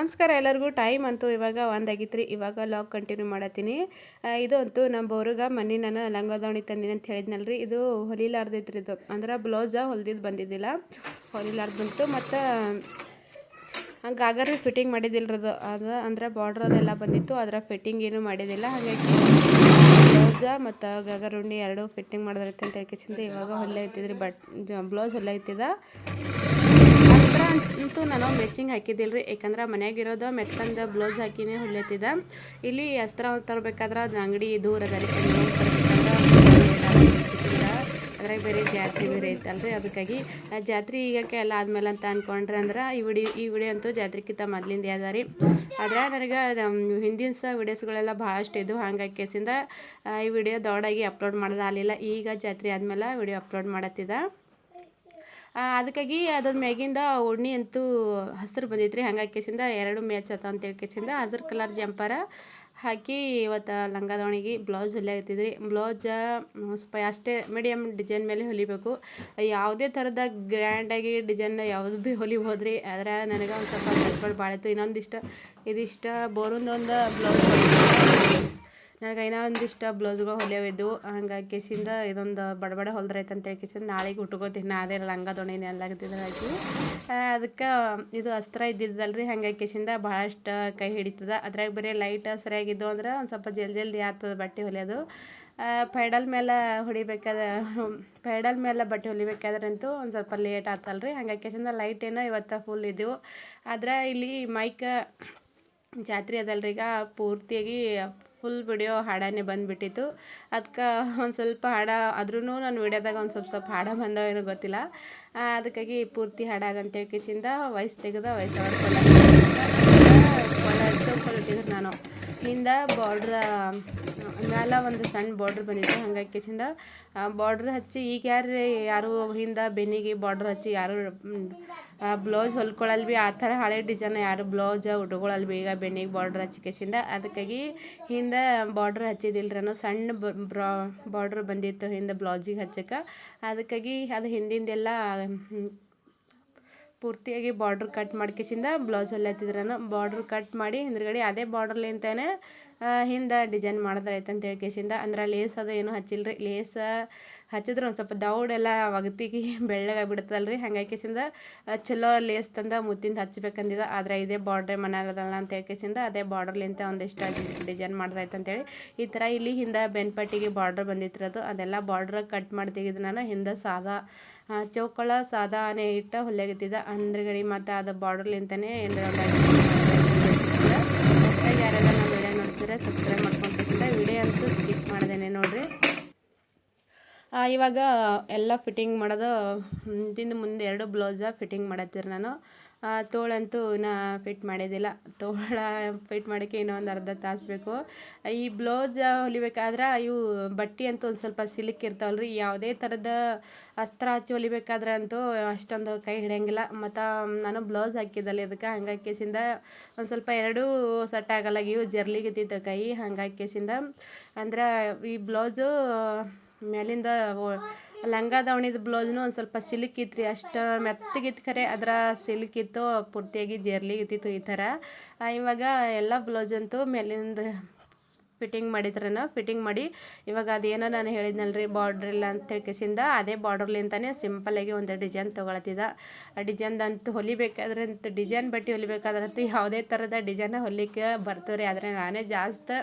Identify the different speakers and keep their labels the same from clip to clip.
Speaker 1: ನಮಸ್ಕಾರ ಎಲ್ಲರಿಗೂ. ಟೈಮ್ ಅಂತೂ ಇವಾಗ ಒಂದಾಗಿತ್ತು ರೀ ಇವಾಗ ಲಾಗ್ ಕಂಟಿನ್ಯೂ ಮಾಡತ್ತೀನಿ. ಇದು ಅಂತೂ ನಮ್ಮ ಬೋರ್ಗ ಮನೆ ನಾನು ಲಂಗೋದವಣಿ ತಂದಿನಿ ಅಂತ ಹೇಳಿದ್ನಲ್ರಿ. ಇದು ಹೊಲಿಲಾರ್ದೈತ್ರಿ ಇದು. ಅಂದ್ರೆ ಬ್ಲೌಸ ಹೊಲ್ದಿದ್ದು ಬಂದಿದ್ದಿಲ್ಲ. ಹೊಲಿಲಾರ್ದು ಬಂತು. ಮತ್ತು ಗಾಗರಿ ಫಿಟ್ಟಿಂಗ್ ಮಾಡಿದ್ದಿಲ್ಲ ಅದು. ಅದು ಅಂದ್ರೆ ಬಾರ್ಡ್ರ್ ಅದೆಲ್ಲ ಬಂದಿತ್ತು. ಅದರ ಫಿಟ್ಟಿಂಗ್ ಏನು ಮಾಡಿದ್ದಿಲ್ಲ. ಹಾಗಾಗಿ ಬ್ಲೌಸ ಮತ್ತು ಗಾಗರ್ ಉಣ್ಣಿ ಎರಡು ಫಿಟ್ಟಿಂಗ್ ಮಾಡಿದ್ರೈತೆ ಅಂತ ಹೇಳ್ಕಿಸಿಂದ ಇವಾಗ ಹೊಲ್ಲೆ ಇತ್ತಿದ್ರಿ ಬಟ್ ಬ್ಲೌಸ್ ಹೊಲ್ಲೆ ಐತಿದ ಅಂತೂ ನಾನು ಮೆಚ್ಚಿಂಗ್ ಹಾಕಿದ್ದಿಲ್ಲ ರೀ ಯಾಕಂದ್ರೆ ಮನೆಯಾಗಿರೋದು ಮೆತ್ತಂದು ಬ್ಲೌಸ್ ಹಾಕಿನೇ ಹೊಲಿಯತ್ತಿದ್ದ ಇಲ್ಲಿ ಅಸ್ತ್ರ ತರಬೇಕಾದ್ರೆ ಅದು ಅಂಗಡಿ ದೂರ ಅದ ರೀ ಅದ್ರಾಗ ಬೇರೆ ಜಾತ್ರೆ ಬೇರೆ ಐತಲ್ರಿ. ಅದಕ್ಕಾಗಿ ಜಾತ್ರೆ ಈಗಕ್ಕೆ ಎಲ್ಲ ಆದ್ಮೇಲೆ ಅಂತ ಅನ್ಕೊಂಡ್ರೆ ಅಂದ್ರೆ ಈ ವಿಡಿಯೋ ಈ ವಿಡಿಯೋ ಅಂತೂ ಜಾತ್ರೆಕ್ಕಿಂತ ಮೊದ್ಲಿಂದ ಅದ ರೀ ಆದ್ರೆ ನನಗೆ ಹಿಂದಿನ ಸಹ ವಿಡಿಯೋಸ್ಗಳೆಲ್ಲ ಭಾಳಷ್ಟು ಇದು ಹಂಗಾಗಿ ಕೇಸಿಂದ ಈ ವಿಡಿಯೋ ದೊಡ್ಡಾಗಿ ಅಪ್ಲೋಡ್ ಮಾಡೋದಾಗಲಿಲ್ಲ. ಈಗ ಜಾತ್ರೆ ಆದ್ಮೇಲೆ ವಿಡಿಯೋ ಅಪ್ಲೋಡ್ ಮಾಡತ್ತಿದ್ದ. ಆ, ಅದಕ್ಕಾಗಿ ಅದ್ರ ಮ್ಯಾಗಿಂದ ಉಣ್ಣಿ ಅಂತೂ ಹಸಿರು ಬಂದಿತ್ರಿ. ಹಂಗೆ ಕೇಸಿಂದ ಎರಡು ಮ್ಯಾಚ್ ಆತ ಅಂತೇಳಿ ಕೇಸಿಂದ ಹಸಿರು ಕಲರ್ ಜಂಪರ ಹಾಕಿ ಇವತ್ತು ಲಂಗದವಣಿಗೆ ಬ್ಲೌಸ್ ಹೊಲಿಯಾಗತ್ತಿದ್ರಿ ಬ್ಲೌಸ್ ಸ್ವಲ್ಪ ಅಷ್ಟೇ ಮೀಡಿಯಮ್ ಡಿಸೈನ್ ಮೇಲೆ ಹೊಲಿಬೇಕು. ಯಾವುದೇ ಥರದ ಗ್ರ್ಯಾಂಡಾಗಿ ಡಿಸೈನ್ ಯಾವುದು ಭೀ ಹೊಲಿಬೋದ್ರಿ. ಆದರೆ ನನಗೆ ಒಂದು ಸ್ವಲ್ಪ ಭಾಳ ಇತ್ತು. ಇನ್ನೊಂದಿಷ್ಟು ಇದಿಷ್ಟ ಬೋರೊಂದೊಂದು ಬ್ಲೌಸ್. ನನಗೆ ಏನೋ ಒಂದಿಷ್ಟು ಬ್ಲೌಸ್ಗಳು ಹೊಲಿಯವಿದ್ದು ಹಂಗೆ ಕೇಸಿಂದ ಇದೊಂದು ಬಡಬಡ ಹೊಲ್ದ್ರೈತೆ ಅಂತ ಹೇಳಿ ಕೇಸಿಂದ ನಾಳೆಗೆ ಉಟ್ಕೋತೀನಿ. ನಾ ಅದೇ ಲಂಗ ದೊಣೆನೇ ಎಲ್ಲ ಹಾಕಿ ಅದಕ್ಕೆ ಇದು ಅಸ್ತ್ರ ಇದ್ದಿದ್ದಲ್ರಿ. ಹಂಗೆ ಕೇಸಿಂದ ಭಾಳಷ್ಟು ಕೈ ಹಿಡಿತದ. ಅದ್ರಾಗ ಬರೀ ಲೈಟ್ ಸರಿಯಾಗಿದ್ದು ಅಂದ್ರೆ ಒಂದು ಸ್ವಲ್ಪ ಜಲ್ದಿ ಜಲ್ದಿ ಆಗ್ತದೆ ಬಟ್ಟೆ ಹೊಲಿಯೋದು. ಪೈಡಲ್ ಮೇಲೆ ಹೊಡಿಬೇಕಾದ್ರೆ ಪೈಡಲ್ ಮೇಲೆ ಬಟ್ಟೆ ಹೊಲಿಬೇಕಾದ್ರಂತೂ ಒಂದು ಸ್ವಲ್ಪ ಲೇಟ್ ಆತಲ್ರಿ. ಹಂಗಾಗಿ ಕೇಸಿಂದ ಲೈಟ್ ಏನೋ ಇವತ್ತು ಫುಲ್ ಇದ್ದವು ಆದ್ರೆ ಇಲ್ಲಿ ಮೈಕ್ ಜಾತ್ರೆ ಅದಲ್ರಿ. ಈಗ ಪೂರ್ತಿಯಾಗಿ ಫುಲ್ ವಿಡಿಯೋ ಹಾಡಾನೇ ಬಂದುಬಿಟ್ಟಿತ್ತು. ಅದಕ್ಕೆ ಒಂದು ಸ್ವಲ್ಪ ಹಾಡ ಆದ್ರೂ ನಾನು ವಿಡಿಯೋದಾಗ ಒಂದು ಸ್ವಲ್ಪ ಸ್ವಲ್ಪ ಹಾಡ ಬಂದವೇನೋ ಗೊತ್ತಿಲ್ಲ. ಅದಕ್ಕಾಗಿ ಪೂರ್ತಿ ಹಾಡಾಗಂತೇಳಿ ಕಿಚಿಂದ ವಯಸ್ಸು ತೆಗೆದ ವಾಯ್ಸ್ ಕೊಳ್ಳಿಟ್ಟಿದ್ರು ನಾನು. ಹಿಂದೆ ಬಾರ್ಡ್ರ ಮ್ಯಾಲ ಒಂದು ಸಣ್ಣ ಬಾರ್ಡ್ರ್ ಬಂದಿತ್ತು. ಹಂಗಾಗಿ ಕೆಚಿಂದ ಬಾರ್ಡ್ರ್ ಹಚ್ಚಿ, ಈಗ ಯಾರು ಯಾರು ಹಿಂದೆ ಬೆನ್ನಿಗೆ ಬಾರ್ಡ್ರ್ ಹಚ್ಚಿ, ಯಾರು ಬ್ಲೌಸ್ ಹೊಲ್ಕೊಳ್ಳಲ್ ಭೀ ಆ ಥರ ಹಳೆ ಡಿಸೈನ್, ಯಾರು ಬ್ಲೌಸ್ ಉಟ್ಕೊಳ್ಳಲ್ ಭೀ ಈಗ ಬೆನ್ನಿಗೆ ಬಾರ್ಡ್ರ್ ಹಚ್ಚಿಕೆಸಿಂದ ಅದಕ್ಕಾಗಿ ಹಿಂದೆ ಬಾರ್ಡ್ರ್ ಹಚ್ಚಿದಿಲ್ಲ ನಾನು ಸಣ್ಣ ಬ್ರಾ, ಬಾರ್ಡ್ರ್ ಬಂದಿತ್ತು ಹಿಂದೆ ಬ್ಲೌಸಿಗೆ ಹಚ್ಚಕ್ಕೆ. ಅದಕ್ಕಾಗಿ ಅದು ಹಿಂದಿಂದೆಲ್ಲ ಪೂರ್ತಿಯಾಗಿ ಬಾರ್ಡ್ರ್ ಕಟ್ ಮಾಡ್ಕೇಶಿಂದ ಬ್ಲೌಸ್ ಹೊಲಿಯತ್ತಿದ್ರನು ಬಾರ್ಡ್ರ್ ಕಟ್ ಮಾಡಿ ಹಿಂದ್ಗಡೆ ಅದೇ ಬಾರ್ಡ್ರ್ಲಿಂತಾನೆ ಹಿಂದೆ ಡಿಸೈನ್ ಮಾಡಿದ್ರೈತೆ ಅಂತ ಹೇಳ್ಕೇಸಿಂದ ಅಂದ್ರೆ ಲೇಸ್ ಅದು ಹಚ್ಚಿಲ್ಲ ರೀ ಲೇಸ್ ಹಚ್ಚಿದ್ರೆ ಒಂದು ಸ್ವಲ್ಪ ದೌಡೆಲ್ಲ ಒಗತಿಗೆ ಬೆಳ್ಳಗಾಗ್ಬಿಡ್ತದಲ್ರಿ ಹಂಗಾಗಿ ಕೇಸಿಂದ ಚಲೋ ಲೇಸ್ ತಂದ ಮುತ್ತಿಂದ ಹಚ್ಬೇಕಂದಿದ. ಆದ್ರೆ ಇದೇ ಬಾರ್ಡ್ರೆ ಮನೆಯಲ್ಲದಲ್ಲ ಅಂತ ಹೇಳ್ಕೇಸಿಂದ ಅದೇ ಬಾರ್ಡ್ರ್ಲಿಂತ ಒಂದಿಷ್ಟು ಡಿಸೈನ್ ಮಾಡ್ದಾಯ್ತು ಅಂತೇಳಿ ಈ ಥರ ಇಲ್ಲಿ ಹಿಂದೆ ಬೆನ್ಪಟ್ಟಿಗೆ ಬಾರ್ಡ್ರ್ ಬಂದಿತ್ತಿರೋದು. ಅದೆಲ್ಲ ಬಾರ್ಡ್ರ್ ಕಟ್ ಮಾಡಿ ತೆಗೆದು ನಾನು ಹಿಂದೆ ಸಾದಾ ಚೌಕಳ ಸಾದಾನೆ ಇಟ್ಟ ಅಂದ್ರೆ ಗಡಿ ಮತ್ತು ಅದು ಬಾರ್ಡರ್ಲಿಂತನೇ ಹೊಸ್ದಾಗಿ ಯಾರೆಲ್ಲ ನಮ್ಮ ವಿಡಿಯೋ ನೋಡ್ತಾರೆ ಸಬ್ಸ್ಕ್ರೈಬ್ ಮಾಡ್ಕೊಂತಿದ್ದ ವಿಡಿಯೋ ಅಂತೂ ಸ್ಕಿಪ್ ಮಾಡ್ದೇನೆ ನೋಡ್ರಿ. ಇವಾಗ ಎಲ್ಲ ಫಿಟ್ಟಿಂಗ್ ಮಾಡೋದು, ಹಿಂದಿಂದ ಮುಂದೆ ಎರಡು ಬ್ಲೌಸ ಫಿಟ್ಟಿಂಗ್ ಮಾಡತ್ತೀರಿ ನಾನು. ತೋಳಂತೂ ಇನ್ನೂ ಫಿಟ್ ಮಾಡಿದ್ದಿಲ್ಲ. ತೋಳ ಫಿಟ್ ಮಾಡೋಕ್ಕೆ ಇನ್ನೂ ಒಂದು ಅರ್ಧ ತಾಸು ಬೇಕು. ಈ ಬ್ಲೌಸ್ ಹೊಲಿಬೇಕಾದ್ರೆ ಇವು ಬಟ್ಟೆ ಅಂತೂ ಒಂದು ಸ್ವಲ್ಪ ಸಿಲುಕ್ ಇರ್ತಾವಲ್ಲ ರೀ ಯಾವುದೇ ಥರದ ಅಸ್ತ್ರ ಹಚ್ಚಿ ಹೊಲಿಬೇಕಾದ್ರೆ ಅಂತೂ ಅಷ್ಟೊಂದು ಕೈ ಹಿಡಿಯಂಗಿಲ್ಲ. ಮತ್ತು ನಾನು ಬ್ಲೌಸ್ ಹಾಕಿದ್ದಲ್ಲ ಇದಕ್ಕೆ, ಹಂಗಾಗಿ ಒಂದು ಸ್ವಲ್ಪ ಎರಡೂ ಸೆಟ್ ಆಗಲ್ಲ, ಇವು ಜರ್ಲಿಗಿದ್ದಿತ್ತು ಕೈ, ಹಂಗಾಗಿ ಅಂದ್ರೆ ಈ ಬ್ಲೌಸು ಮೇಲಿಂದ ಲಂಗ ದಾವಣಿದ ಬ್ಲೌಸ್ನು ಒಂದು ಸ್ವಲ್ಪ ಸಿಲ್ಕ್ ಇತ್ತು ರೀ ಅಷ್ಟು ಮೆತ್ತಗಿತ್ತು ಖರೆ ಅದರ ಸಿಲ್ಕ್ ಇತ್ತು, ಪೂರ್ತಿಯಾಗಿ ಜರ್ಲಿಗಿತ್ತಿತ್ತು ಈ ಥರ. ಇವಾಗ ಎಲ್ಲ ಬ್ಲೌಸ್ ಅಂತೂ ಮೇಲಿಂದ ಫಿಟ್ಟಿಂಗ್ ಮಾಡಿದ್ರನ ಫಿಟ್ಟಿಂಗ್ ಮಾಡಿ, ಇವಾಗ ಅದೇನೋ ನಾನು ಹೇಳಿದ್ನಲ್ರಿ ಬಾರ್ಡ್ರ್ ಇಲ್ಲ ಅಂತ ಹೇಳ್ಕೇಸಿಂದ ಅದೇ ಬಾರ್ಡ್ರ್ಲಿಂತಾನೆ ಸಿಂಪಲಾಗಿ ಒಂದು ಡಿಸೈನ್ ತೊಗೊಳತ್ತಿದ. ಆ ಡಿಸೈನ್ದಂತೂ ಹೊಲಿಬೇಕಾದ್ರೆ ಅಂತ ಡಿಸೈನ್ ಬಟ್ಟೆ ಹೊಲಿಬೇಕಾದ್ರಂತೂ ಯಾವುದೇ ಥರದ ಡಿಸೈನ ಹೊಲಿಕ್ಕೆ ಬರ್ತದೆ ಆದರೆ ನಾನೇ ಜಾಸ್ತಿ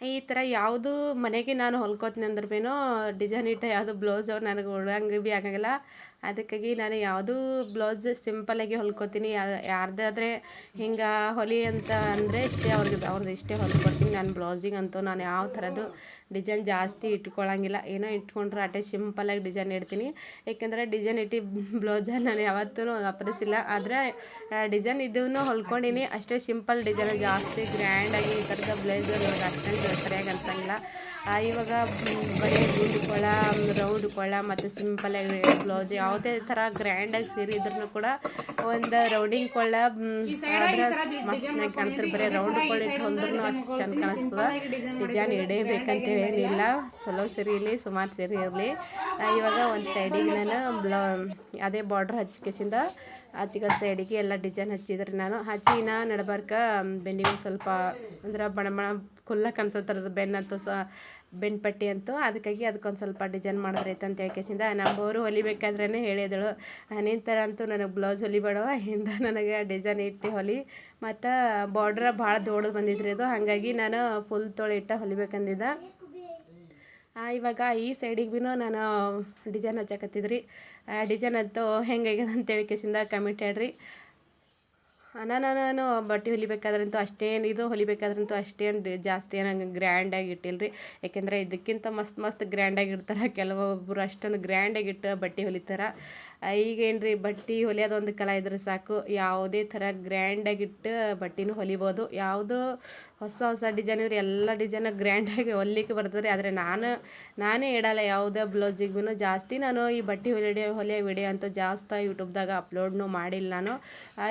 Speaker 1: ಈ ಥರ ಯಾವುದು ಮನೆಗೆ ನಾನು ಹೊಲ್ಕೋತೀನಿ ಅಂದ್ರೆ ಡಿಸೈನ್ ಇಟ್ಟ ಯಾವುದು ಬ್ಲೌಸು ನನಗೆ ಉಡಂಗೆ ಭೀ ಆಗಂಗಿಲ್ಲ. ಅದಕ್ಕಾಗಿ ನಾನು ಯಾವುದೂ ಬ್ಲೌಸ್ ಸಿಂಪಲಾಗಿ ಹೊಲ್ಕೊತೀನಿ. ಯಾರ್ದಾದ್ರೆ ಹಿಂಗೆ ಹೊಲಿ ಅಂತ ಅಂದರೆ ಇಷ್ಟೇ ಅವ್ರಿಗೆ ಅವ್ರದ್ದು ಇಷ್ಟೇ ಹೊಲ್ಕೊಡ್ತೀನಿ. ನಾನು ಬ್ಲೌಸಿಗಂತೂ ನಾನು ಯಾವ ಥರದ್ದು ಡಿಸೈನ್ ಜಾಸ್ತಿ ಇಟ್ಕೊಳ್ಳೋಂಗಿಲ್ಲ ಏನೋ ಇಟ್ಕೊಂಡ್ರೆ ಅಷ್ಟೇ ಸಿಂಪಲಾಗಿ ಡಿಸೈನ್ ಇಡ್ತೀನಿ. ಏಕೆಂದರೆ ಡಿಸೈನ್ ಇಟ್ಟು ಬ್ಲೌಸನ್ನು ನಾನು ಯಾವತ್ತೂ ಅಪ್ರಿಸಿಲ್ಲ ಆದರೆ ಡಿಸೈನ್ ಇದನ್ನು ಹೊಲ್ಕೊಂಡಿನಿ. ಅಷ್ಟೇ ಸಿಂಪಲ್ ಡಿಸೈನ್, ಜಾಸ್ತಿ ಗ್ರ್ಯಾಂಡಾಗಿ ಈ ಥರದ ಬ್ಲೌಸ್ ಇವಾಗ ಅಷ್ಟೊಂದು ಸರಿಯಾಗಿ ಅನ್ಸಂಗಿಲ್ಲ. ಇವಾಗ ಬರೀ ಗುಂಡು ಕೊಳ, ರೌಂಡ್ ಕೊಳ, ಮತ್ತು ಸಿಂಪಲಾಗಿ ಬ್ಲೌಸ್ ಯಾವುದೇ ಥರ ಗ್ರ್ಯಾಂಡಾಗಿ ಸೀರೆ ಇದ್ರೂ ಕೂಡ ಒಂದು ರೌಂಡಿಂಗ್ ಕೊಳ್ಳ ಮಸ್ತ್ ಕಾಣ್ತಾರೆ ಬರೀ ರೌಂಡ್ ಕೊಳ್ಳ ಹೊಲ್ದ್ರೂ ಅಷ್ಟು ಚೆಂದ ಕಾಣಿಸ್ತದೆ. ಡಿಸೈನ್ ಇಡೇಬೇಕಂತೇಳಿ ಏನಿಲ್ಲ ಚಲೋ ಸೀರೆ ಇರಲಿ ಸುಮಾರು ಸೀರೆ ಇರಲಿ. ಇವಾಗ ಒಂದು ಸೈಡಿಗೆ ನಾನು ಬ್ಲೌ ಅದೇ ಬಾರ್ಡ್ರ್ ಹಚ್ಕೇಸಿಂದ ಹಚ್ಚಿಕ ಸೈಡಿಗೆ ಎಲ್ಲ ಡಿಸೈನ್ ಹಚ್ಚಿದ್ರೆ ನಾನು. ಹಚ್ಚಿನ ನಡಬಾರ್ಕ ಬೆನ್ನಿಗೆ ಸ್ವಲ್ಪ ಅಂದ್ರೆ ಬಣ ಬಣ ಕುಲ್ಲ ಕಾಣಿಸೋತರದ ಬೆನ್ನಂತೂ ಸ ಬೆನ್ನು ಪಟ್ಟಿ ಅಂತೂ ಅದಕ್ಕಾಗಿ ಅದಕ್ಕೊಂದು ಸ್ವಲ್ಪ ಡಿಸೈನ್ ಮಾಡಿದ್ರೈತೆ ಅಂತ ಹೇಳ್ಕೇಸಿಂದ ನಮ್ಮವರು ಹೊಲಿಬೇಕಾದ್ರೇ ಹೇಳಿದಳು ನಿನ್ನ ಥರ ಅಂತೂ ನನಗೆ ಬ್ಲೌಸ್ ಹೊಲಿಬೇಡವ ಹಿಂದೆ ನನಗೆ ಡಿಸೈನ್ ಇಟ್ಟು ಹೊಲಿ. ಮತ್ತು ಬಾರ್ಡ್ರ ಭಾಳ ದೊಡ್ಡದು ಬಂದಿದ್ರಿ ಅದು ಹಾಗಾಗಿ ನಾನು ಫುಲ್ ತೊಳೆ ಇಟ್ಟ ಆ, ಇವಾಗ ಈ ಸೈಡಿಗೆ ಭೀ ನಾನು ಡಿಸೈನ್ ಹಚ್ಚಕತ್ತಿದ್ರಿ. ಡಿಸೈನ್ ಅಂತೂ ಹೆಂಗಾಗ್ಯದ ಅಂತ ಕೇಸಿಂದ ಕಮೆಂಟ್ ಹೇಳ್ರಿ. ನಾನು ನಾನು ಬಟ್ಟೆ ಹೊಲಿಬೇಕಾದ್ರಂತೂ ಅಷ್ಟೇನು ಇದು ಹೊಲಿಬೇಕಾದ್ರಂತೂ ಅಷ್ಟೇನು ಜಾಸ್ತಿ ಏನು ಗ್ರ್ಯಾಂಡಾಗಿ ರೀ ಯಾಕೆಂದರೆ ಇದಕ್ಕಿಂತ ಮಸ್ತ್ ಮಸ್ತ್ ಗ್ರ್ಯಾಂಡಾಗಿ ಇಡ್ತಾರೆ. ಕೆಲವೊಬ್ಬರು ಅಷ್ಟೊಂದು ಗ್ರ್ಯಾಂಡಾಗಿ ಇಟ್ಟು ಬಟ್ಟೆ ಹೊಲಿತಾರೆ. ಈಗೇನು ರೀ ಬಟ್ಟೆ ಹೊಲಿಯೋದೊಂದು ಕಲಾ ಇದ್ರೆ ಸಾಕು. ಯಾವುದೇ ಥರ ಗ್ರ್ಯಾಂಡಾಗಿ ಇಟ್ಟು ಬಟ್ಟೆನೂ ಹೊಲಿಬೋದು. ಯಾವುದು ಹೊಸ ಹೊಸ ಡಿಸೈನ್ ಇದ್ರೆ ಎಲ್ಲ ಡಿಸೈನ ಗ್ರ್ಯಾಂಡಾಗಿ ಹೊಲಿಕ್ಕೆ ಬರ್ತದೆ ಆದರೆ ನಾನು, ನಾನೇ ಇಡಲ್ಲ ಯಾವುದೇ ಬ್ಲೌಸಿಗೂ ಜಾಸ್ತಿ ನಾನು ಈ ಬಟ್ಟೆ ಹೊಲಿಯೋ ಹೊಲಿಯೋ ವಿಡಿಯೋ ಅಂತೂ ಜಾಸ್ತಿ ಯೂಟ್ಯೂಬ್ದಾಗ ಅಪ್ಲೋಡ್ನು ಮಾಡಿಲ್ಲ ನಾನು.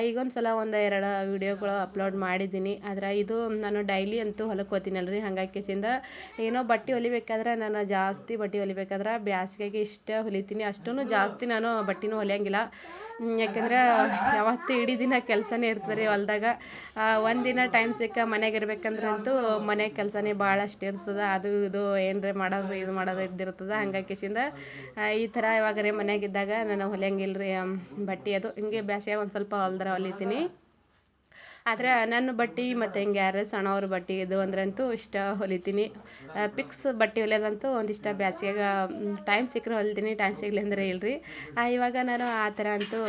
Speaker 1: ಈಗೊಂದು ಸಲ ಒಂದು ಎರಡು ವಿಡಿಯೋಗಳು ಅಪ್ಲೋಡ್ ಮಾಡಿದ್ದೀನಿ. ಆದರೆ ಇದು ನಾನು ಡೈಲಿ ಅಂತೂ ಹೊಲಕ್ಕೆ ಹೋಗ್ತೀನಲ್ರಿ ಹಂಗಾಕಿಸಿಂದ ಕೇಸಿಂದ ಏನೋ ಬಟ್ಟೆ ಹೊಲಿಬೇಕಾದ್ರೆ ನಾನು ಜಾಸ್ತಿ ಬಟ್ಟೆ ಹೊಲಿಬೇಕಾದ್ರೆ ಬ್ಯಾಸಿಗೆಗೆ ಇಷ್ಟ ಹೊಲಿತೀನಿ. ಅಷ್ಟೂ ಜಾಸ್ತಿ ನಾನು ಬಟ್ಟೆನೂ ಹೊಲಿಯಂಗಿಲ್ಲ ಯಾಕಂದ್ರೆ ಯಾವತ್ತೂ ಇಡೀ ದಿನ ಕೆಲಸನೇ ಇರ್ತದೆ ರೀ ಹೊಲ್ದಾಗ. ಒಂದಿನ ಟೈಮ್ ಸಿಕ್ಕ ಮನೆಗೆ ಇರ್ಬೇಕಂದ್ರಂತೂ ಮನೆ ಕೆಲಸನೇ ಭಾಳಷ್ಟು ಇರ್ತದೆ. ಅದು ಇದು ಏನರೇ ಮಾಡೋದು, ಇದು ಮಾಡೋದು ಇದ್ದಿರ್ತದೆ. ಹಂಗಾಕಿಸಿಂದ ಕೇಸಿಂದ ಈ ಥರ ಇವಾಗ ರೀ ಮನೆಯಾಗಿದ್ದಾಗ ನಾನು ಹೊಲಿಯಂಗಿಲ್ಲ ರೀ ಬಟ್ಟೆ ಅದು. ಹಿಂಗೆ ಬ್ಯಾಸಿಗೆ ಒಂದು ಸ್ವಲ್ಪ ಹೊಲ್ದ್ರೆ ಹೊಲಿತೀನಿ. ಆದರೆ ನನ್ನ ಬಟ್ಟೆ ಮತ್ತು ಹಿಂಗೆ ಯಾರು ಸಣ್ಣವ್ರ ಬಟ್ಟೆ ಇದು ಅಂದ್ರಂತೂ ಇಷ್ಟ ಹೊಲಿತೀನಿ. ಪಿಕ್ಸ್ ಬಟ್ಟೆ ಹೊಲಿಯೋದಂತೂ ಒಂದಿಷ್ಟ ಬ್ಯಾಸಿಗೆಗೆ ಟೈಮ್ ಸಿಕ್ಕರೆ ಹೊಲಿತೀನಿ ಟೈಮ್ ಸಿಗಲಿ ಅಂದರೆ ಇಲ್ರಿ. ಇವಾಗ ನಾನು ಆ ಥರ ಅಂತೂ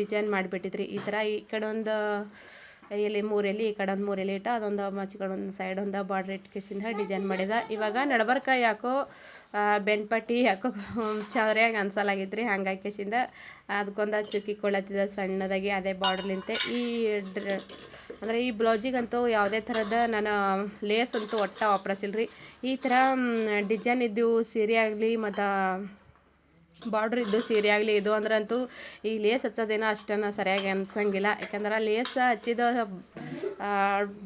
Speaker 1: ಡಿಸೈನ್ ಮಾಡಿಬಿಟ್ಟಿದ್ರಿ. ಈ ಥರ ಈ ಕಡೆ ಒಂದು ಎಲ್ಲಿ ಮೂರೆಲೆ ಈ ಕಡೆ ಒಂದು ಮೂರೆಲೆ ಇಟ್ಟ, ಅದೊಂದು ಮಚ್ಕಡೆ ಒಂದು ಸೈಡ್ ಒಂದು ಬಾರ್ಡ್ರ್ ಇಟ್ಕಿಸಿಂದ ಡಿಸೈನ್ ಮಾಡಿದ. ಇವಾಗ ನಡಬರ್ಕ ಯಾಕೋ ಬೆನ್ಪಟ್ಟಿ ಯಾಕೋ ಚೌರ್ಯಾಗ ಅನ್ಸಲಾಗಿತ್ತು ಹಂಗಾಗಿ ಕಿಸಿಂದ ಅದಕ್ಕೊಂದು ಚುಕ್ಕಿ ಕೊಳತ್ತಿದ ಸಣ್ಣದಾಗಿ ಅದೇ ಬಾರ್ಡ್ರ್ಲಿಂತೆ ಈ ಡ್ರ, ಅಂದರೆ ಈ ಬ್ಲೌಸಿಗಂತೂ ಯಾವುದೇ ಥರದ ನಾನು ಲೇಸ್ ಅಂತೂ ಒಟ್ಟ ವಾಪರಸಿಲ್ಲ ರೀ ಈ ಥರ ಡಿಸೈನ್ ಇದ್ದು ಸೀರೆ ಆಗಲಿ ಮತ್ತು ಬಾರ್ಡ್ರ್ ಇದ್ದು ಸೀರೆ ಆಗಲಿ, ಇದು ಅಂದ್ರಂತೂ ಈ ಲೇಸ್ ಹಚ್ಚೋದೇನೋ ಅಷ್ಟನ್ನು ಸರಿಯಾಗಿ ಅನ್ಸಂಗಿಲ್ಲ. ಯಾಕಂದ್ರೆ ಲೇಸ್ ಹಚ್ಚಿದ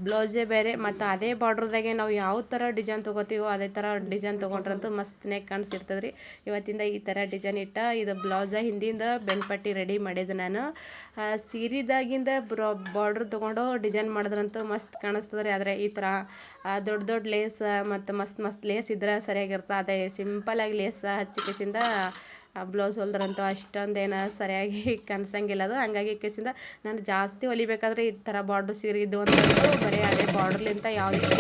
Speaker 1: ಬ್ಲೌಸೇ ಬೇರೆ, ಮತ್ತು ಅದೇ ಬಾರ್ಡ್ರದಾಗೆ ನಾವು ಯಾವ ಥರ ಡಿಸೈನ್ ತೊಗೋತೀವೋ ಅದೇ ಥರ ಡಿಸೈನ್ ತೊಗೊಂಡ್ರಂತೂ ಮಸ್ತ್ನೇ ಕಾಣಿಸಿರ್ತದೆ ರೀ ಇವತ್ತಿಂದ ಈ ಥರ ಡಿಸೈನ್ ಇಟ್ಟ, ಇದು ಬ್ಲೌಸ ಹಿಂದಿಂದ ಬೆನ್ಪಟ್ಟಿ ರೆಡಿ ಮಾಡಿದ್ದು ನಾನು. ಸೀರೆದಾಗಿಂದ ಬ್ರೋ, ಬಾರ್ಡ್ರ್ ತೊಗೊಂಡು ಡಿಸೈನ್ ಮಾಡಿದ್ರಂತೂ ಮಸ್ತ್ ಕಾಣಿಸ್ತದೆ ರೀ ಆದರೆ ಈ ಥರ ದೊಡ್ಡ ದೊಡ್ಡ ಲೇಸ್, ಮತ್ತು ಮಸ್ತ್ ಮಸ್ತ್ ಲೇಸ್ ಇದ್ರೆ ಸರಿಯಾಗಿರ್ತದೆ ಅದೇ ಸಿಂಪಲಾಗಿ ಲೇಸ್ ಹಚ್ಚಿಕೆಸಿಂದ ಬ್ಲೌಸ್ ಹೊಲ್ದ್ರಂತೂ ಅಷ್ಟೊಂದೇನು ಸರಿಯಾಗಿ ಕನ್ಸಂಗಿಲ್ಲ ಅದು. ಹಂಗಾಗಿ ಕೇಸಿಂದ ನಾನು ಜಾಸ್ತಿ ಹೊಲಿಬೇಕಾದ್ರೆ ಈ ಥರ ಬಾರ್ಡ್ರ್ ಸೀರೆ ಇದು ಅಂತ ಬರೀ ಅದೇ ಬಾರ್ಡ್ರ್ಲಿಂತ ಯಾವುದೇ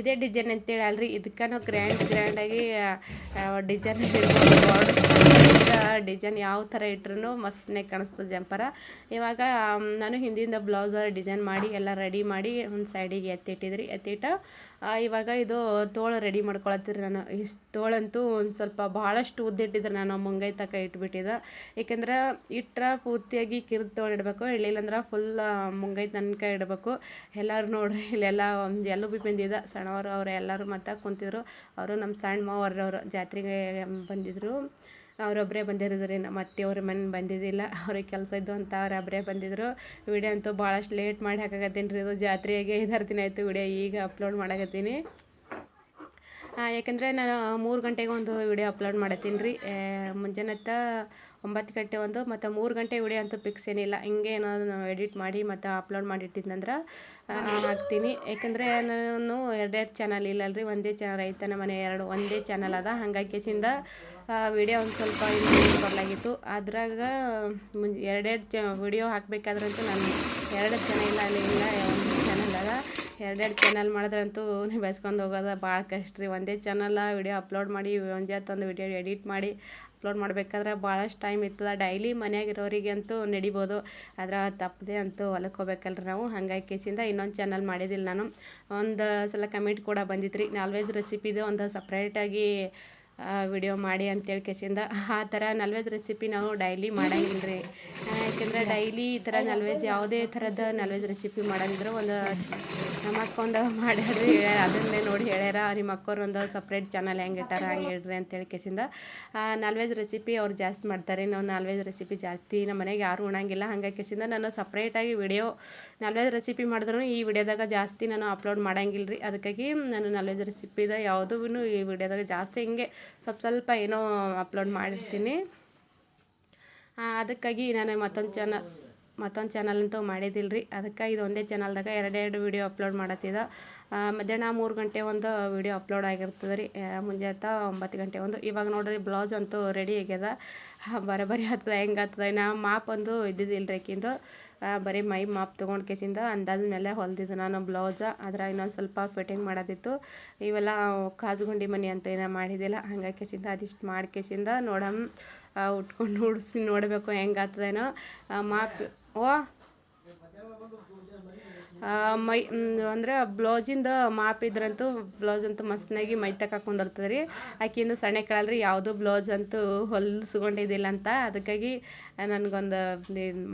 Speaker 1: ಇದೇ ಡಿಸೈನ್ ಅಂತೇಳಿ ಅಲ್ರಿ. ಇದಕ್ಕೂ ಗ್ರ್ಯಾಂಡ್ ಗ್ರ್ಯಾಂಡಾಗಿ ಡಿಸೈನ್ ಬಾರ್ಡ್ರ್ ಡಿಸೈನ್ ಯಾವ ಥರ ಇಟ್ರು ಮಸ್ತ್ನೇ ಕಾಣಿಸ್ತದೆ ಜಂಪರ. ಇವಾಗ ನಾನು ಹಿಂದಿಂದ ಬ್ಲೌಸರ್ ಡಿಸೈನ್ ಮಾಡಿ ಎಲ್ಲ ರೆಡಿ ಮಾಡಿ ಒಂದು ಸೈಡಿಗೆ ಎತ್ತಿಟ್ಟಿದ್ರಿ. ಎತ್ತಿಟ್ಟು ಇವಾಗ ಇದು ತೋಳು ರೆಡಿ ಮಾಡ್ಕೊಳತ್ತೀರಿ ನಾನು. ಇಷ್ಟು ತೋಳಂತೂ ಒಂದು ಸ್ವಲ್ಪ ಭಾಳಷ್ಟು ಉದ್ದಿಟ್ಟಿದ್ರೆ ನಾನು, ಮುಂಗೈ ತಕ ಇಟ್ಬಿಟ್ಟಿದ್ದೆ. ಏಕೆಂದ್ರೆ ಇಟ್ಟರೆ ಪೂರ್ತಿಯಾಗಿ ಕಿರಿದ ತೋಳು ಇಡಬೇಕು ಇಳಿಲ್ಲ ಅಂದ್ರೆ ಫುಲ್ ಮುಂಗೈ ತನಕ ಇಡಬೇಕು. ಎಲ್ಲರೂ ನೋಡ್ರಿ, ಇಲ್ಲೆಲ್ಲ ಒಂದು ಎಲ್ಲೂ ಬಿ ಬಂದಿದ್ದ. ಸಣ್ಣವರು ಅವ್ರು ಎಲ್ಲರೂ ಮತ್ತೆ ಕುಂತಿದ್ರು. ಅವರು ನಮ್ಮ ಸಣ್ಣ ಮಾವರವರು ಜಾತ್ರೆಗೆ ಬಂದಿದ್ದರು ಅವರೊಬ್ಬರೇ ಬಂದಿರಿದ್ರಿ ನಮ್ಮ ಅತ್ತೆ ಅವ್ರ ಮನೆ ಬಂದಿದ್ದಿಲ್ಲ ಅವ್ರಿಗೆ ಕೆಲಸ ಇದ್ದು ಅಂತ ಅವರೊಬ್ಬರೇ ಬಂದಿದ್ದರು ವಿಡಿಯೋ ಅಂತೂ ಭಾಳಷ್ಟು ಲೇಟ್ ಮಾಡಿ ಹಾಕಾಕತ್ತೀನಿ ರೀ ಇದು ಜಾತ್ರೆಗೆ ಐದಾರು ದಿನ ಆಯಿತು ವಿಡಿಯೋ ಈಗ ಅಪ್ಲೋಡ್ ಮಾಡಕತ್ತೀನಿ. ಯಾಕಂದರೆ ನಾನು ಮೂರು ಗಂಟೆಗೆ ಒಂದು ವಿಡಿಯೋ ಅಪ್ಲೋಡ್ ಮಾಡತ್ತೀನಿ ರೀ. ಮುಂಜಾನೆತ್ತ ಒಂಬತ್ತು ಗಂಟೆ ಒಂದು ಮತ್ತು ಮೂರು ಗಂಟೆ ವಿಡಿಯೋ ಅಂತೂ ಫಿಕ್ಸ್ ಏನಿಲ್ಲ. ಹಿಂಗೆ ಏನಾದರೂ ನಾವು ಎಡಿಟ್ ಮಾಡಿ ಮತ್ತು ಅಪ್ಲೋಡ್ ಮಾಡಿಟ್ಟಿದ್ನಂದ್ರೆ ಆ, ಹಾಕ್ತೀನಿ. ಯಾಕಂದರೆ ನಾನು ಎರಡೆರಡು ಚಾನಲ್ ಇಲ್ಲಲ್ರಿ ಒಂದೇ ಚಾನಲ್ ರೈತನ ಮನೆ ಎರಡು ಒಂದೇ ಚಾನಲ್ ಅದ. ಹಂಗಾಗಿ ವಿಡಿಯೋ ಒಂದು ಸ್ವಲ್ಪ ಇಲ್ಲಿ ಬರಲಾಗಿತ್ತು. ಅದ್ರಾಗ ಮುಂಜ್ ಎರಡೆರಡು ಚ ವಿಡಿಯೋ ಹಾಕಬೇಕಾದ್ರಂತೂ ನಾನು ಎರಡು ಚಾನೆಲ್ ಅಲ್ಲಿ ಇಲ್ಲ, ಒಂದು ಚಾನಲ್ದಾಗ ಎರಡೆರಡು ಚಾನಲ್ ಮಾಡಿದ್ರಂತೂ ಬೆಸ್ಕೊಂಡು ಹೋಗೋದು ಭಾಳ ಕಷ್ಟ ರೀ. ಒಂದೇ ಚಾನಲ್ಲ ವಿಡಿಯೋ ಅಪ್ಲೋಡ್ ಮಾಡಿ, ಒಂದು ವಿಡಿಯೋ ಎಡಿಟ್ ಮಾಡಿ ಅಪ್ಲೋಡ್ ಮಾಡಬೇಕಾದ್ರೆ ಭಾಳಷ್ಟು ಟೈಮ್ ಇರ್ತದೆ. ಡೈಲಿ ಮನೆಯಾಗಿರೋರಿಗೆ ಅಂತೂ ನಡಿಬೋದು. ಆದ್ರೆ ತಪ್ಪದೆ ಅಂತೂ ಹೊಲಕ್ಕೆ ಹೋಗ್ಬೇಕಲ್ರಿ ನಾವು. ಹಾಗಾಗಿ ಕೇಸಿಂದ ಇನ್ನೊಂದು ಚಾನಲ್ ಮಾಡಿದ್ದಿಲ್ಲ ನಾನು. ಒಂದು ಸಲ ಕಮೆಂಟ್ ಕೂಡ ಬಂದಿತ್ತು ರೀ ನಾನ್ ವೆಜ್ ರೆಸಿಪಿದು ಒಂದು ಸಪ್ರೇಟಾಗಿ ವಿಡಿಯೋ ಮಾಡಿ ಅಂತೇಳಿ ಕೇಸಿಂದ. ಆ ಥರ ನಲ್ವೇಜ್ ರೆಸಿಪಿ ನಾವು ಡೈಲಿ ಮಾಡಂಗಿಲ್ಲ ರೀ ಯಾಕೆಂದರೆ ಡೈಲಿ ಈ ಥರ ನಲ್ವೇಜ್ ಯಾವುದೇ ಥರದ ನಲ್ವೇಜ್ ರೆಸಿಪಿ ಮಾಡಂಗಿದ್ರೆ ಒಂದು ನಮ್ಮ ಅಕ್ಕ ಒಂದು ಮಾಡ್ಯಾಡ್ರಿ ಹೇಳ್ಯಾರ ಅದನ್ನೇ ನೋಡಿ ಹೇಳ್ಯಾರ. ನಿಮ್ಮ ಅಕ್ಕೋರು ಒಂದು ಸಪ್ರೇಟ್ ಚಾನಲ್ ಹೆಂಗೆ ಇಟ್ಟಾರ ಹೇಳ್ರಿ ಅಂತೇಳಿ ಕೇಸಿಂದ. ನಾನ್ ವೆಜ್ ರೆಸಿಪಿ ಅವ್ರು ಜಾಸ್ತಿ ಮಾಡ್ತಾರೆ. ನಾವು ನಾನ್ ವೆಜ್ ರೆಸಿಪಿ ಜಾಸ್ತಿ ನಮ್ಮ ಮನೆಗೆ ಯಾರು ಉಣಂಗಿಲ್ಲ. ಹಂಗಾಗಿ ಕೇಸಿಂದ ನಾನು ಸಪ್ರೇಟಾಗಿ ವಿಡಿಯೋ ನಾನ್ ವೆಜ್ ರೆಸಿಪಿ ಮಾಡಿದ್ರು ಈ ವಿಡಿಯೋದಾಗ ಜಾಸ್ತಿ ನಾನು ಅಪ್ಲೋಡ್ ಮಾಡಂಗಿಲ್ಲ ರೀ ಅದಕ್ಕಾಗಿ ನಾನು ನಾನ್ ವೆಜ್ ರೆಸಿಪಿದ ಯಾವುದೂ ಈ ವಿಡಿಯೋದಾಗ ಜಾಸ್ತಿ ಹಿಂಗೆ ಸ್ವಲ್ಪ ಸ್ವಲ್ಪ ಏನೋ ಅಪ್ಲೋಡ್ ಮಾಡಿರ್ತೀನಿ. ಅದಕ್ಕಾಗಿ ನಾನು ಮತ್ತೊಂದು ಚಾನಲ್ ಮತ್ತೊಂದು ಚಾನಲ್ ಅಂತೂ ಮಾಡಿದ್ದಿಲ್ಲ ರೀ ಅದಕ್ಕೆ ಇದು ಒಂದೇ ಚಾನಲ್ದಾಗ ಎರಡೆರಡು ವೀಡಿಯೋ ಅಪ್ಲೋಡ್ ಮಾಡತ್ತಿದ. ಮಧ್ಯಾಹ್ನ ಮೂರು ಗಂಟೆ ಒಂದು ವೀಡಿಯೋ ಅಪ್ಲೋಡ್ ಆಗಿರ್ತದೆ ರೀ. ಆ, ಮುಂಜಾನೆ ಒಂಬತ್ತು ಗಂಟೆ ಒಂದು. ಇವಾಗ ನೋಡ್ರಿ ಬ್ಲೌಸ್ ಅಂತೂ ರೆಡಿ ಆಗ್ಯದ. ಬರೋಬ್ಬರಿ ಹತ್ತದ ಹೆಂಗೆ ಆಗ್ತದ. ನಾ ಮಾಪ್ ಒಂದು ಇದ್ದಿದ್ದಿಲ್ಲ ರೀ ಆಕಿಂದು ಬರೀ ಮೈ ಮಾಪ್ ತೊಗೊಂಡು ಕೇಸಿಂದ ಅಂದಾಜ ಮೇಲೆ ಹೊಲ್ದಿದ್ದು ನಾನು ಬ್ಲೌಸ ಅದ್ರ ಇನ್ನೊಂದು ಸ್ವಲ್ಪ ಫಿಟ್ಟಿಂಗ್ ಮಾಡೋದಿತ್ತು ಇವೆಲ್ಲ ಕಾಜುಗುಂಡಿ ಮನೆ ಅಂತ ಏನೋ ಮಾಡಿದ್ದಿಲ್ಲ. ಹಂಗಾಗಿ ಕೇಸಿಂದ ಅದಿಷ್ಟು ಮಾಡಿ ಕೇಸಿಂದ ನೋಡಮ್. ಉಟ್ಕೊಂಡು ಉಡಿಸಿ ನೋಡಬೇಕು ಹೆಂಗಾಗ್ತದೇನೋ. ಮಾಪಿ, ಓ. ಮೈ ಅಂದ್ರೆ ಬ್ಲೌಸಿಂದ ಮಾಪಿದ್ರಂತೂ ಬ್ಲೌಸ್ ಅಂತೂ ಮಸ್ತ್ನಾಗಿ ಮೈ ತಕ್ಕ ಹಾಕೊಂಡಿರ್ತದೆ ರೀ. ಆಕಿಂದು ಸಣ್ಣ ಕೇಳಲ್ರಿ ಯಾವುದು ಬ್ಲೌಸ್ ಅಂತೂ ಹೊಲಿಸ್ಕೊಂಡಿದ್ದಿಲ್ಲ ಅಂತ. ಅದಕ್ಕಾಗಿ ನನಗೊಂದು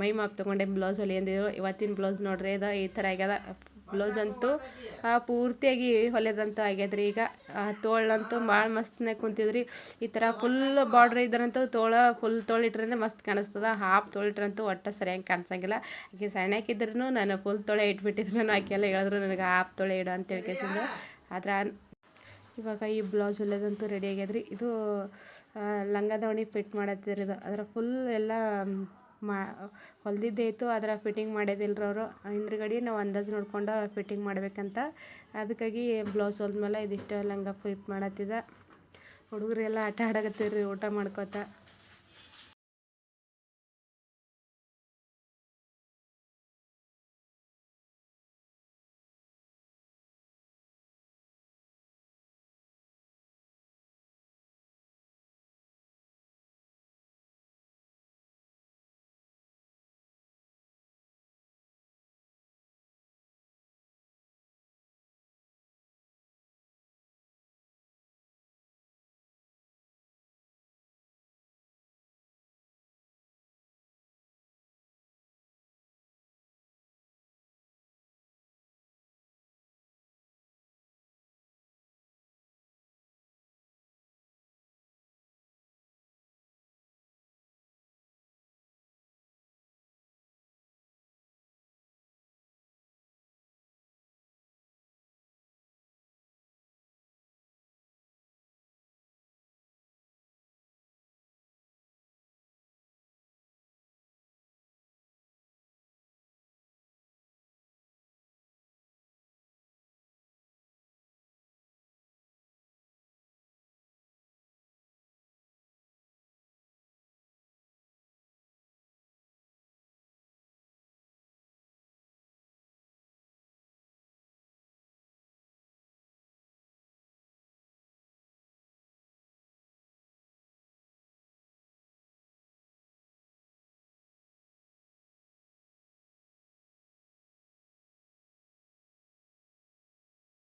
Speaker 1: ಮೈ ಮಾಪ್ ತೊಗೊಂಡೆ ಬ್ಲೌಸ್ ಹೊಲಿಯಂದಿದ್ರು. ಇವತ್ತಿನ ಬ್ಲೌಸ್ ನೋಡ್ರಿ ಇದು ಈ ಥರ ಆಗ್ಯದ. ಬ್ಲೌಸ್ ಅಂತೂ ಪೂರ್ತಿಯಾಗಿ ಹೊಲೆದಂತೂ ಆಗ್ಯದ್ರಿ. ಈಗ ತೋಳಂತೂ ಭಾಳ ಮಸ್ತ್ನಾಗ ಕುಂತಿದ್ರಿ. ಈ ಥರ ಫುಲ್ ಬಾರ್ಡ್ರ್ ಇದ್ರಂತೂ ತೋಳ ಫುಲ್ ತೋಳಿಟ್ರೆ ಮಸ್ತ್ ಕಾಣಿಸ್ತದ. ಹಾಫ್ ತೋಳಿಟ್ರಂತೂ ಒಟ್ಟು ಸರಿಯಾಗಿ ಕಾಣಿಸಂಗಿಲ್ಲ. ಆಕೆ ಸಣ್ಣಕ್ಕಿದ್ರು ನಾನು ಫುಲ್ ತೊಳೆ ಇಟ್ಬಿಟ್ಟಿದ್ರು ಆಕೆಲ್ಲ ಹೇಳಿದ್ರು, ನನಗೆ ಹಾಫ್ ತೊಳೆ ಇಡು ಅಂತ ಹೇಳ್ಕೇಸಿದ್ರು. ಆದ್ರೆ, ಇವಾಗ ಈ ಬ್ಲೌಸ್ ಹೊಲೆದಂತೂ ರೆಡಿ ಆಗ್ಯದ್ರಿ. ಇದು ಲಂಗ ದಾವಣಿ ಫಿಟ್ ಮಾಡತ್ತಿದ್ರಿ ಇದು ಅದರ ಫುಲ್ ಎಲ್ಲ ಮಾ ಹೊಲ್ದಿದ್ದೇ ಇತ್ತು ಅದರ ಫಿಟ್ಟಿಂಗ್ ಮಾಡಿದಿಲ್ರಿ ಅವರು. ಹಿಂದ್ರಗಡೆ ನಾವು ಅಂದಾಜು ನೋಡ್ಕೊಂಡು ಫಿಟ್ಟಿಂಗ್ ಮಾಡ್ಬೇಕಂತ. ಅದಕ್ಕಾಗಿ ಬ್ಲೌಸ್ ಹೊಲ್ದ್ಮೇಲೆ ಇದಿಷ್ಟು ಲಂಗ ಫಿಟ್ ಮಾಡತ್ತಿದ. ಹುಡುಗರೆಲ್ಲ ಆಟ ಆಡಕತ್ತೀರಿ ಊಟ ಮಾಡ್ಕೋತ.